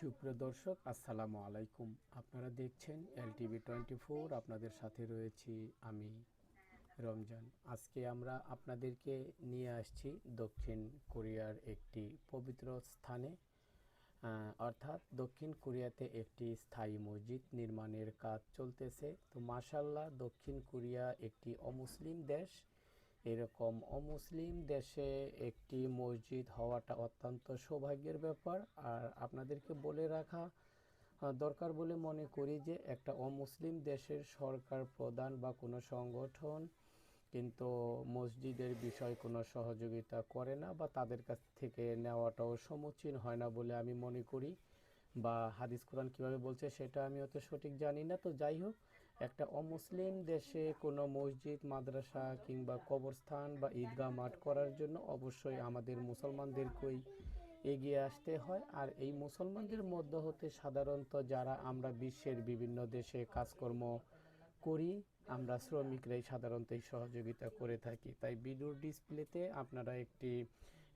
সুপ্রিয় দর্শক, আসসালামু আলাইকুম। আপনারা দেখছেন এলটিভি টোয়েন্টি ফোর, আপনাদের সাথে রয়েছি আমি, রমজান। আজকে আমরা আপনাদেরকে নিয়ে আসছি দক্ষিণ কোরিয়ার একটি পবিত্র স্থানে অর্থাৎ দক্ষিণ কোরিয়াতে একটি স্থায়ী মসজিদ নির্মাণের কাজ চলতেছে। তো মাশাল্লাহ দক্ষিণ কোরিয়া একটি অমুসলিম দেশ। এরকম অমুসলিম দেশে একটি মসজিদ হওয়াটা অত্যন্ত সৌভাগ্যের ব্যাপার। আর আপনাদেরকে বলে রাখা দরকার বলে মনে করি যে একটা অমুসলিম দেশের সরকার প্রধান বা কোনো সংগঠন কিন্তু মসজিদের বিষয় কোনো সহযোগিতা করে না বা তাদের কাছ থেকে নেওয়াটাও সমীচীন হয় না বলে আমি মনে করি। বা হাদিস কোরআন কীভাবে বলছে সেটা আমি অত সঠিক জানি না। তো যাই হোক একটা অমুসলিম দেশে কোনো মসজিদ, মাদ্রাসা কিংবা কবরস্থান বা ঈদগাহ মাঠ করার জন্য অবশ্যই আমাদের মুসলমানদেরকেই এগিয়ে আসতে হয়। আর এই মুসলমানদের মধ্য হতে সাধারণত যারা আমরা বিশ্বের বিভিন্ন দেশে কাজকর্ম করি, আমরা শ্রমিকরাই সাধারণত এই সহযোগিতা করে থাকি। তাই ভিডিওর ডিসপ্লেতে আপনারা একটি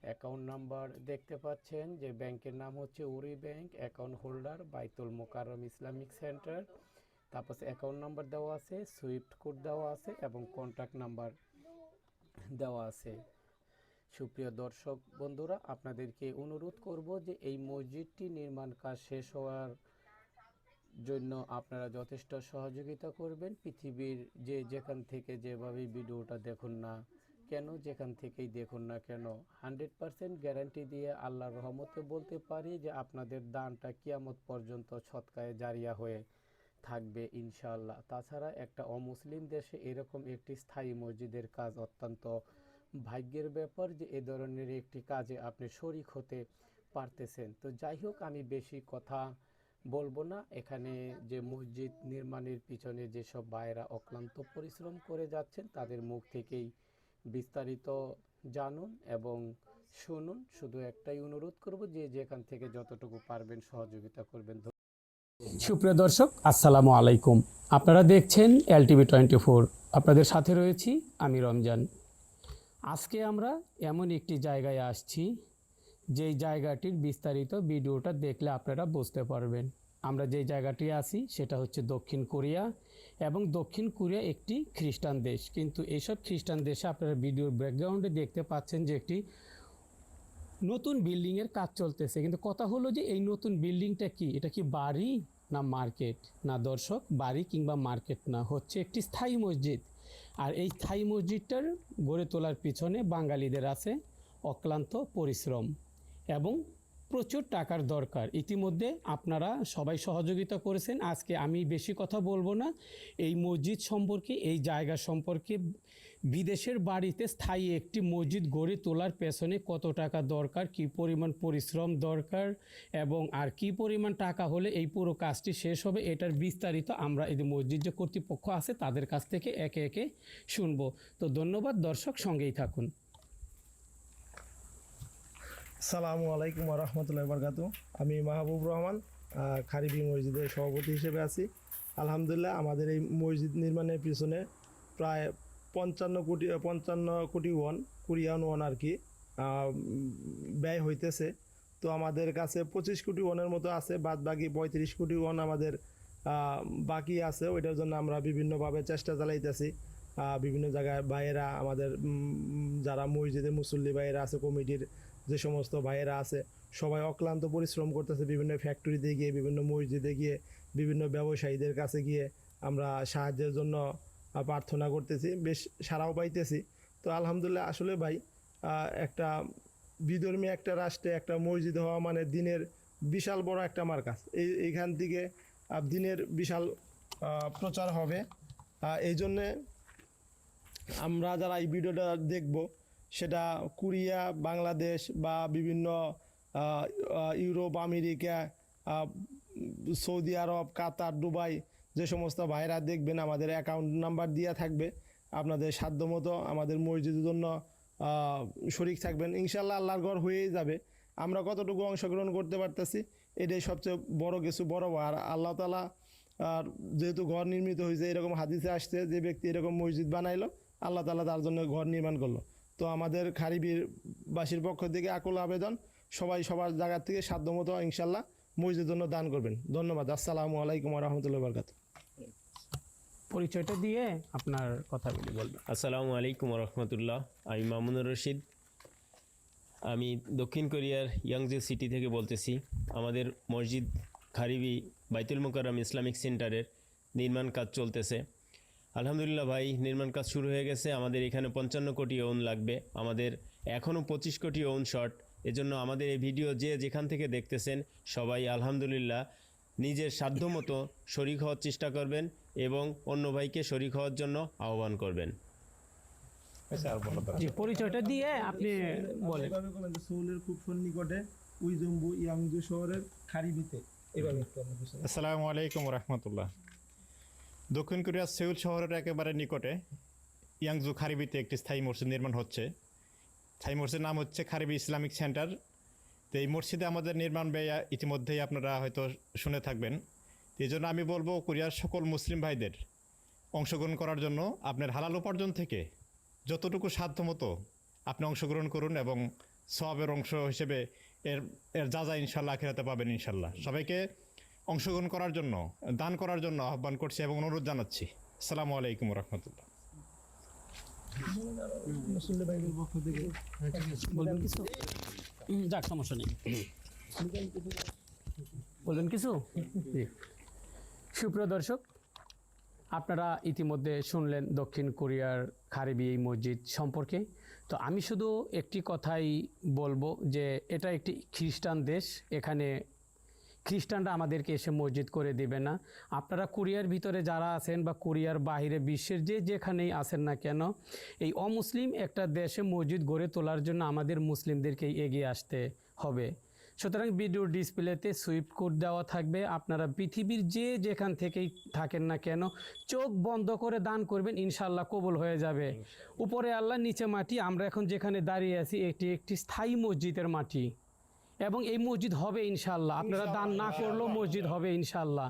অ্যাকাউন্ট নাম্বার দেখতে পাচ্ছেন। যে ব্যাংকের নাম হচ্ছে উরি bank, account holder Baitul Mukarram Islamic centre. তারপর অ্যাকাউন্ট নাম্বার দেওয়া আছে সুইফট কোড দেওয়া আছে এবং কন্ট্যাক্ট নাম্বার দেওয়া আছে। সুপ্রিয় দর্শক বন্ধুরা, আপনাদেরকে অনুরোধ করব যে এই মসজিদটি নির্মাণ কাজ শেষ হওয়ার জন্য আপনারা যথেষ্ট সহযোগিতা করবেন। পৃথিবীর যে যেখান থেকে যেভাবে ভিডিওটা দেখুন না কেন, যেখান থেকেই দেখুন না কেন, হান্ড্রেড পারসেন্ট গ্যারান্টি দিয়ে আল্লাহর রহমতে বলতে পারি যে আপনাদের দানটা কিয়ামত পর্যন্ত ছটকায় জারিয়া হয়ে থাকবে ইনশাআল্লাহ। তাছাড়া একটা অমুসলিম দেশে এরকম একটি স্থায়ী মসজিদের কাজ অত্যন্ত ভাগ্যের ব্যাপার যে এ ধরনের একটি কাজে আপনি শরিক হতে পারতেছেন। তো যাই হোক, আমি বেশি কথা বলব না। এখানে যে মসজিদ নির্মাণের পিছনে যেসব ভাইয়েরা অক্লান্ত পরিশ্রম করে যাচ্ছেন, তাদের মুখ থেকেই বিস্তারিত জানুন এবং শুনুন। শুধু একটাই অনুরোধ করব, যে যেখান থেকে যতটুকু পারবেন সহযোগিতা করবেন। সুপ্রিয় দর্শক, আসসালামু আলাইকুম। আপনারা দেখছেন এল এলটিভি টোয়েন্টি ফোর। আপনাদের সাথে রয়েছি আমি রমজান। আজকে আমরা এমন একটি জায়গায় আসছি, যেই জায়গাটির বিস্তারিত ভিডিওটা দেখলে আপনারা বুঝতে পারবেন। আমরা যেই জায়গাটি আছি, সেটা হচ্ছে দক্ষিণ কোরিয়া এবং দক্ষিণ কোরিয়া একটি খ্রিস্টান দেশ। কিন্তু এইসব খ্রিস্টান দেশে আপনারা ভিডিওর ব্যাকগ্রাউন্ডে দেখতে পাচ্ছেন যে একটি নতুন বিল্ডিংয়ের কাজ চলতেছে। কিন্তু কথা হলো যে, এই নতুন বিল্ডিংটা কি? এটা কি বাড়ি না মার্কেট না দর্শক, বাড়ি কিংবা মার্কেট না, হচ্ছে একটি স্থায়ী মসজিদ। আর এই স্থায়ী মসজিদটার গড়ে তোলার পিছনে বাঙালিদের আছে অক্লান্ত পরিশ্রম এবং প্রচুর টাকার দরকার। ইতিমধ্যে আপনারা সবাই সহযোগিতা করেছেন। আজকে আমি বেশি কথা বলব না। এই মসজিদ সম্পর্কে, এই জায়গা সম্পর্কে বিদেশের বাড়িতে স্থায়ী একটি মসজিদ গড়ে তোলার পেছনে কত টাকা দরকার, কি পরিমাণ পরিশ্রম দরকার এবং আর কি পরিমাণ টাকা হলে এই পুরো কাজটি শেষ হবে, এটার বিস্তারিত আমরা এই মসজিদ যে কর্তৃপক্ষ আছে তাদের কাছ থেকে একে একে শুনব। তো ধন্যবাদ, দর্শক সঙ্গেই থাকুন। সালামু আলাইকুম রহমতুল্লাহ বরকাতু আমি মাহবুব রহমান খারিবি মসজিদের সভাপতি হিসেবে আছি। আলহামদুলিল্লাহ, আমাদের এই মসজিদ নির্মাণের পিছনে প্রায় পঞ্চান্ন কোটি পঞ্চান্ন কোটি ওয়ান, কোরিয়ান ওয়ান আর কি ব্যয় হইতেছে। তো আমাদের কাছে পঁচিশ কোটি ওয়ানের মতো আছে বাদ বাকি পঁয়ত্রিশ কোটি ওয়ান আমাদের বাকি আছে। ওইটার জন্য আমরা বিভিন্নভাবে চেষ্টা চালাইতেছি। বিভিন্ন জায়গায় ভাইয়েরা আমাদের যারা মসজিদে মুসল্লি ভাইয়েরা আছে, কমিটির যে সমস্ত ভাইয়েরা আছে, সবাই অক্লান্ত পরিশ্রম করতেছে বিভিন্ন ফ্যাক্টরিতে গিয়ে, বিভিন্ন মসজিদে গিয়ে, বিভিন্ন ব্যবসায়ীদের কাছে গিয়ে আমরা সাহায্যের জন্য প্রার্থনা করতেছি, বেশ সারাও পাইতেছি। তো আলহামদুলিল্লাহ আসলে ভাই একটা বিধর্মী একটা রাষ্ট্রে একটা মসজিদ হওয়া মানে দিনের বিশাল বড় একটা মার্কাস এই, এইখান থেকে দিনের বিশাল প্রচার হবে। এই জন্যে আমরা যারা এই ভিডিওটা দেখব সেটা কোরিয়া, বাংলাদেশ বা বিভিন্ন Europe, America Saudi Arab, Qatar, Dubai যে সমস্ত ভাইরা দেখবেন আমাদের অ্যাকাউন্ট নাম্বার দেওয়া থাকবে, আপনাদের সাধ্যমতো আমাদের মসজিদের জন্য শরিক থাকবেন। ইনশাল্লাহ আল্লাহর ঘর হয়েই যাবে। আমরা কতটুকু অংশগ্রহণ করতে পারতেছি, এটাই সবচেয়ে বড় কিছু বড়। আর আল্লাহ তালা আর যেহেতু ঘর নির্মিত হয়েছে, এরকম হাদিসে আসছে, যে ব্যক্তি এরকম মসজিদ বানাইলো, আল্লাহ তালা তার জন্য ঘর নির্মাণ করল। তো আমাদের খারিবির বাসীর পক্ষ থেকে আকুল আবেদন। সবাই সবার জায়গার থেকে সাধ্যমতো ইনশাল্লাহ মসজিদের জন্য দান করবেন। ধন্যবাদ। আসসালামু আলাইকুম রহমতুল্লাহ বরকাত পরিচয়টা দিয়ে আপনার কথাগুলি বলবেন। আসসালামু আলাইকুম রহমতুল্লাহ। আমি মামুনুর রশিদ। আমি দক্ষিণ কোরিয়ার ইয়াংজু সিটি থেকে বলতেছি। আমাদের মসজিদ খারিবি বাইতুল মোকাররম ইসলামিক সেন্টারের নির্মাণ কাজ চলতেছে। আলহামদুলিল্লাহ ভাই নির্মাণ কাজ শুরু হয়ে গেছে। আমাদের এখানে পঞ্চান্ন কোটি ওন লাগবে। আমাদের এখনও পঁচিশ কোটি ওন শর্ট। এজন্য আমাদের এই ভিডিও যে যেখান থেকে দেখতেছেন সবাই আলহামদুলিল্লাহ নিজের সাধ্যমতো শরিক হওয়ার চেষ্টা করবেন এবং অন্য ভাইকে শরিক হওয়ার জন্য আহ্বান করবেন। জি পরিচয়টা দিয়ে আপনি বলেন। সোলের খুব সন্নিকটে উইজম্বু ইয়াংজু শহরের খারিবিতে এভাবে। আসসালামু আলাইকুম রহমতুল্লাহ। দক্ষিণ কোরিয়ার সেউল শহরের একেবারে নিকটে ইয়াংজু খারিবিতে একটি স্থায়ী মসজিদ নির্মাণ হচ্ছে। স্থায়ী মসজিদের নাম হচ্ছে খারিবি ইসলামিক সেন্টার। তো এই মসজিদে আমাদের নির্মাণ ব্যয় ইতিমধ্যেই আপনারা হয়তো শুনে থাকবেন। এই জন্য আমি বলব কোরিয়ার সকল মুসলিম ভাইদের অংশগ্রহণ করার জন্য আপনার হালাল উপার্জন থেকে যতটুকু সাধ্য মতো আপনি অংশগ্রহণ করুন এবং সবের অংশ হিসেবে এর এর যা যা ইনশাল্লাহ আখেরাতে পাবেন ইনশাল্লাহ। সবাইকে অংশগ্রহণ করার জন্য, দান করার জন্য আহ্বান করছি এবং অনুরোধ জানাচ্ছি। আসসালামু আলাইকুম রহমতুল্লাহ। যাক, সমস্যা নেই। বলবেন কিছু? সুপ্রিয় দর্শক, আপনারা ইতিমধ্যে শুনলেন দক্ষিণ কোরিয়ার খারেবি এই মসজিদ সম্পর্কে। তো আমি শুধু একটি কথাই বলব যে, এটা একটি খ্রিস্টান দেশ, এখানে খ্রিস্টানরা আমাদেরকে এসে মসজিদ করে দেবে না। আপনারা কোরিয়ার ভিতরে যারা আছেন বা কোরিয়ার বাইরে বিশ্বের যে যেখানেই আছেন না কেন এই অমুসলিম একটা দেশে মসজিদ গড়ে তোলার জন্য আমাদের মুসলিমদেরকেই এগিয়ে আসতে হবে। সুতরাং ভিডিওর ডিসপ্লেতে সুইপ কোড দেওয়া থাকবে। আপনারা পৃথিবীর যে যেখান থেকেই থাকেন না কেন চোখ বন্ধ করে দান করবেন ইনশাল্লাহ কবুল হয়ে যাবে। উপরে আল্লাহ নিচে মাটি আমরা এখন যেখানে দাঁড়িয়ে আছি এটি একটি স্থায়ী মসজিদের মাটি। এবং এই মসজিদ হবে ইনশাল্লাহ আপনারা দান না করলেও মসজিদ হবে ইনশাল্লাহ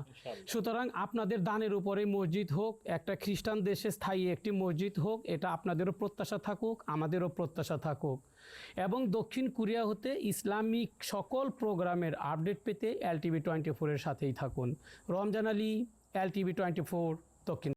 সুতরাং আপনাদের দানের উপরে মসজিদ হোক একটা খ্রিস্টান দেশে স্থায়ী একটি মসজিদ হোক এটা আপনাদেরও প্রত্যাশা থাকুক আমাদেরও প্রত্যাশা থাকুক। এবং দক্ষিণ কোরিয়া হতে ইসলামিক সকল প্রোগ্রামের আপডেট পেতে এল টিভি টোয়েন্টি ফোরের সাথেই থাকুন। রমজান আলী এল টিভি টোয়েন্টি ফোর দক্ষিণ